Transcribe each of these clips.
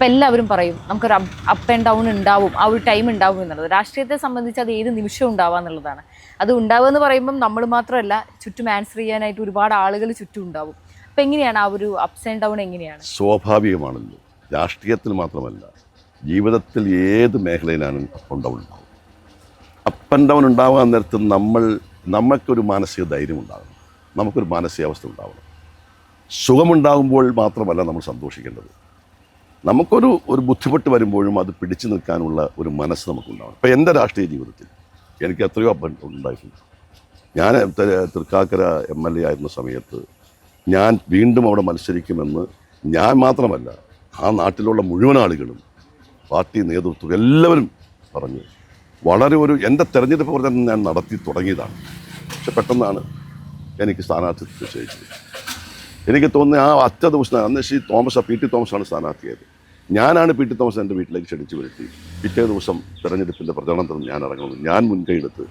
അപ്പം എല്ലാവരും പറയും നമുക്കൊരു അപ്പ് ആൻഡ് ഡൗൺ ഉണ്ടാവും ആ ഒരു ടൈം ഉണ്ടാവും എന്നുള്ളത്. രാഷ്ട്രീയത്തെ സംബന്ധിച്ച് അത് ഏത് നിമിഷവും ഉണ്ടാവുക എന്നുള്ളതാണ്. അത് ഉണ്ടാവുക എന്ന് പറയുമ്പം നമ്മൾ മാത്രമല്ല ചുറ്റും ആൻസർ ചെയ്യാനായിട്ട് ഒരുപാട് ആളുകൾ ചുറ്റും ഉണ്ടാവും. അപ്പം എങ്ങനെയാണ് ആ ഒരു അപ്സ് ആൻഡ് ഡൗൺ എങ്ങനെയാണ്? സ്വാഭാവികമാണല്ലോ രാഷ്ട്രീയത്തിൽ മാത്രമല്ല ജീവിതത്തിൽ ഏത് മേഖലയിലാണ് അപ്പ് ആൻഡ് ഡൗൺ ഉണ്ടാവും. അപ്പ് ആൻഡ് ഡൗൺ ഉണ്ടാവാൻ നേരത്ത് നമ്മൾ നമുക്കൊരു മാനസിക ധൈര്യം ഉണ്ടാകണം നമുക്കൊരു മാനസികാവസ്ഥ ഉണ്ടാവണം. സുഖമുണ്ടാകുമ്പോൾ മാത്രമല്ല നമ്മൾ സന്തോഷിക്കേണ്ടത്. നമുക്കൊരു ഒരു ബുദ്ധിമുട്ട് വരുമ്പോഴും അത് പിടിച്ചു നിൽക്കാനുള്ള ഒരു മനസ്സ് നമുക്കുണ്ടാവണം. ഇപ്പോൾ എന്റെ രാഷ്ട്രീയ ജീവിതത്തിൽ എനിക്ക് എത്രയോ ഉണ്ടായിട്ടുണ്ട്. ഞാൻ തൃക്കാക്കര എം എൽ എ ആയിരുന്ന സമയത്ത് ഞാൻ വീണ്ടും അവിടെ മത്സരിക്കുമെന്ന് ഞാൻ മാത്രമല്ല ആ നാട്ടിലുള്ള മുഴുവൻ ആളുകളും പാർട്ടി നേതൃത്വം എല്ലാവരും പറഞ്ഞു. വളരെ ഒരു എന്റെ തെരഞ്ഞെടുപ്പ് പ്രചരണം ഞാൻ നടത്തി തുടങ്ങിയതാണ്. പക്ഷെ പെട്ടെന്നാണ് എനിക്ക് സ്ഥാനാർത്ഥി നിശ്ചയിച്ചത്. എനിക്ക് തോന്നുന്നത് ആ അറ്റ ദിവസം അന്ന് ശ്രീ തോമസ് പി ടി തോമസാണ് സ്ഥാനാർത്ഥിയായത്. ഞാനാണ് പി ടി തോമസ് എന്റെ വീട്ടിലേക്ക് ക്ഷണിച്ചു വരുത്തി. പിറ്റേ ദിവസം തിരഞ്ഞെടുപ്പിന്റെ പ്രചരണത്തിന് ഞാൻ ഇറങ്ങുന്നു. ഞാൻ മുൻകൈയെടുത്ത്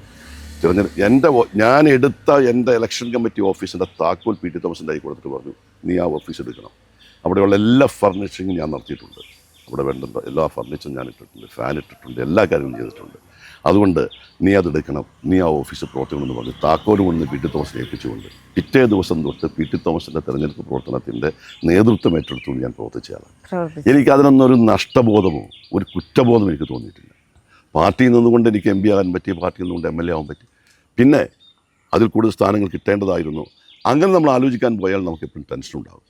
തിരഞ്ഞെടുപ്പ് എന്റെ ഞാൻ എടുത്ത എന്റെ ഇലക്ഷൻ കമ്മിറ്റി ഓഫീസിന്റെ താക്കോൽ പി ടി തോമസിന്റെ കൈ കൊടുത്തിട്ട് പറഞ്ഞു നീ ആ ഓഫീസ് എടുക്കണം. അവിടെയുള്ള എല്ലാ ഫർണിഷിങ്ങും ഞാൻ നടത്തിയിട്ടുണ്ട്. അവിടെ വേണ്ട എല്ലാ ഫർണിച്ചറും ഞാൻ ഇട്ടിട്ടുണ്ട് ഫാൻ ഇട്ടിട്ടുണ്ട് എല്ലാ കാര്യങ്ങളും ചെയ്തിട്ടുണ്ട്. അതുകൊണ്ട് നീ അതെടുക്കണം. നീ ആ ഓഫീസ് പ്രവർത്തിക്കണമെന്ന് പറഞ്ഞു. താക്കോൽ കൊണ്ട് പി ടി തോമസിനെ ഏൽപ്പിച്ചുകൊണ്ട്. പിറ്റേ ദിവസം തൊട്ട് പി ടി തോമസിന്റെ തെരഞ്ഞെടുപ്പ് പ്രവർത്തനത്തിന്റെ നേതൃത്വം ഏറ്റെടുത്തുകൊണ്ട് ഞാൻ പ്രവർത്തിച്ചതാണ് എനിക്ക് അതിനൊന്നും ഒരു നഷ്ടബോധമോ ഒരു കുറ്റബോധമോ എനിക്ക് തോന്നിയിട്ടില്ല. പാർട്ടിയിൽ നിന്നുകൊണ്ട് എനിക്ക് എം പി ആകാൻ പറ്റി പാർട്ടിയിൽ നിന്നുകൊണ്ട് എം എൽ എ ആകാൻ പറ്റി. പിന്നെ അതിൽ കൂടുതൽ സ്ഥാനങ്ങൾ കിട്ടേണ്ടതായിരുന്നു. അങ്ങനെ നമ്മൾ ആലോചിക്കാൻ പോയാൽ നമുക്ക് എപ്പോഴും ടെൻഷൻ ഉണ്ടാകും